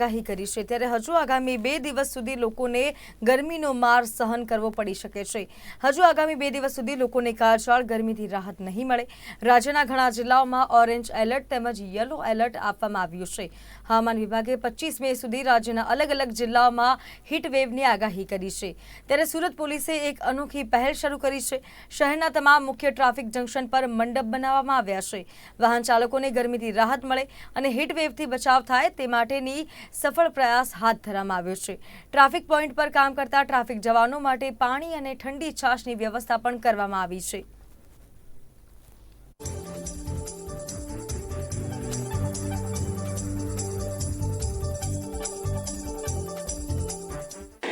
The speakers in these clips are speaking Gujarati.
આગાહી કરી છે. ત્યારે હજુ આગામી બે દિવસ સુધી લોકોને ગરમીનો માર સહન કરવો પડી શકે છે. હજુ આગામી બે દિવસ સુધી લોકોને કાળઝાળ ગરમીથી રાહત નહીં મળે. રાજ્યના ઘણા જિલ્લાઓમાં ઓરેન્જ એલર્ટ તેમજ યલો એલર્ટ આપવામાં આવ્યું છે. હવામાન વિભાગે પચીસ મે સુધી રાજ્યના અલગ અલગ જિલ્લાઓમાં હીટવેવની આગાહી કરી છે. ત્યારે સુરત પોલીસે એક અનોખી પહેલ શરૂ કરી છે. શહેરના તમામ મુખ્ય ટ્રાફિક જંકશન પર મંડપ બનાવવામાં આવ્યા છે. વાહન ચાલકોને ગરમીથી રાહત મળે અને હીટવેવથી બચાવ થાય તે માટેની સફળ પ્રયાસ હાથ ધરવામાં આવ્યો છે. ટ્રાફિક પોઈન્ટ પર કામ કરતા ટ્રાફિક જવાનો માટે પાણી અને ઠંડી છાશની વ્યવસ્થા પણ કરવામાં આવી છે.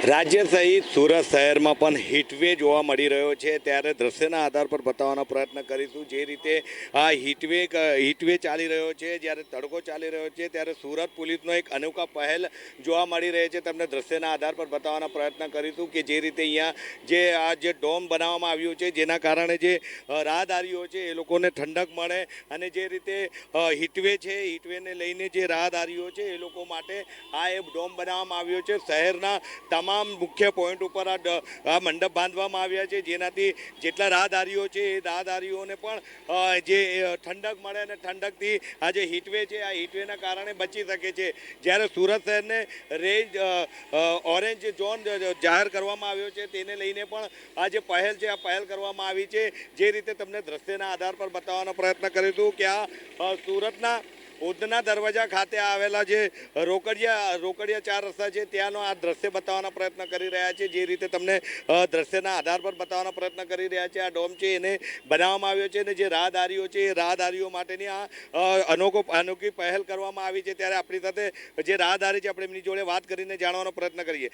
રાજ્ય સહિત સુરત શહેરમાં પણ હીટવે જોવા મળી રહ્યો છે. ત્યારે દ્રશ્યના આધાર પર બતાવવાનો પ્રયત્ન કરીશું. જે રીતે આ હીટવે હીટવે ચાલી રહ્યો છે, જ્યારે તડકો ચાલી રહ્યો છે, ત્યારે સુરત પોલીસનો એક અનોખા પહેલ જોવા મળી રહી છે. તમને દ્રશ્યના આધાર પર બતાવવાનો પ્રયત્ન કરીશું કે જે રીતે અહીંયા જે આ જે ડોમ બનાવવામાં આવ્યું છે, જેના કારણે જે રાહદારીઓ છે, એ લોકોને ઠંડક મળે અને જે રીતે હીટવે છે હીટવેને લઈને જે રાહદારીઓ છે, એ લોકો માટે આ એ ડોમ બનાવવામાં આવ્યો છે. શહેરના તમામ મુખ્ય પોઈન્ટ ઉપર આ મંડપ બાંધવામાં આવ્યા છે. જેનાથી જેટલા રાહદારીઓ છે એ રાહદારીઓને પણ જે ઠંડક મળે અને ઠંડકથી આ જે હીટવે છે, આ હીટવેના કારણે બચી શકે છે. જ્યારે સુરત શહેરને રેન્જ ઓરેન્જ ઝોન જાહેર કરવામાં આવ્યો છે, તેને લઈને પણ આ જે પહેલ છે, આ પહેલ કરવામાં આવી છે. જે રીતે તમને દ્રશ્યના આધાર પર બતાવવાનો પ્રયત્ન કરીશું કે આ સુરતના ઉધના દરવાજા ખાતે આવેલા જે રોકડિયા રોકડિયા ચાર રસ્તા છે ત્યાંનો આ દ્રશ્ય બતાવવાનો પ્રયત્ન કરી રહ્યા છે. જે રીતે તમને દ્રશ્યના આધાર પર બતાવવાનો પ્રયત્ન કરી રહ્યા છે. આ ડોમ છે એને બનાવવામાં આવ્યો છે અને જે રાહદારીઓ છે એ રાહદારીઓ માટેની આ અનોખો અનોખી પહેલ કરવામાં આવી છે. ત્યારે આપણી સાથે જે રાહદારી છે આપણે એમની જોડે વાત કરીને જાણવાનો પ્રયત્ન કરીએ.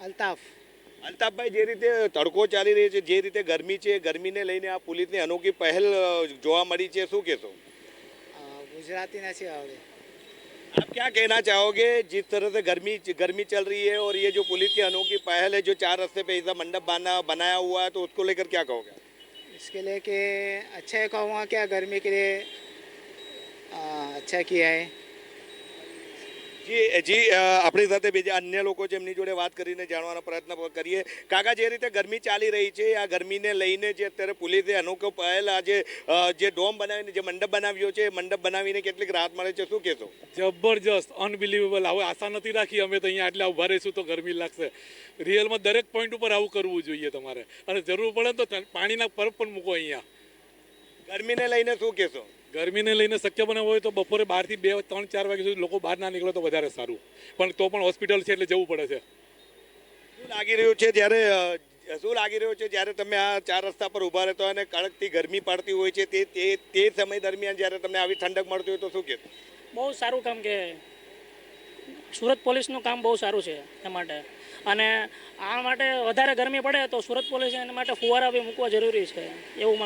અલ્તાફ. અલ્તાફભાઈ જે રીતે તડકો ચાલી રહ્યો છે જે રીતે ગરમી છે ગરમીને લઈને આ પોલીસની અનોખી પહેલ જોવા મળી છે શું કહેશો? गुजराती नहीं आवड़े आप क्या कहना चाहोगे? जिस तरह से गर्मी गर्मी चल रही है और ये जो पुलिस की अनोखी पहल है जो चार रस्ते पे ऐसा मंडप बना बनाया हुआ है तो उसको लेकर क्या कहोगे इसके लिए अच्छा अच्छा कहूँगा क्या गर्मी के लिए आ, अच्छा किया है। જી જી આપણી સાથે બીજા અન્ય લોકો છે, એમની જોડે વાત કરીને જાણવાનો પ્રયત્ન કરીએ. કાકા, જે રીતે ગરમી ચાલી રહી છે, આ ગરમીને લઈને જે અત્યારે પોલીસે અનોખો પહેલ જે જે ડોમ બનાવીને, જે મંડપ બનાવ્યો છે મંડપ બનાવીને કેટલીક રાહત મળે છે, શું કહેશો? જબરજસ્ત અનબિલીવેબલ હવે આશા નથી રાખી અમે તો અહીંયા આટલા ઊભા રહીશું તો ગરમી લાગશે. રિયલમાં દરેક પોઈન્ટ ઉપર આવું કરવું જોઈએ તમારે. અને જરૂર પડે તો પાણીના પરબ પણ મૂકો અહીંયા. ગરમીને લઈને શું કહેશો? ગરમીને લઈને શક્ય બને હોય તો બપોરે બારથી બે ત્રણ ચાર વાગ્યા સુધી લોકો બહાર ના નીકળે તો વધારે સારું. પણ તો પણ હોસ્પિટલ છે એટલે જવું પડે છે. શું લાગી રહ્યું છે જ્યારે શું લાગી રહ્યું છે જ્યારે તમે આ ચાર રસ્તા પર ઊભા રહેતો અને કડકથી ગરમી પડતી હોય છે તે તે તે સમય દરમિયાન જ્યારે તમને આવી ઠંડક મળતી હોય તો શું કહેશો? બહુ સારું કામ કે સુરત પોલીસનું કામ બહુ સારું છે એ માટે. અને આ માટે વધારે ગરમી પડે તો સુરત પોલીસે એના માટે ફુવારા બી મૂકવા જરૂરી છે એવું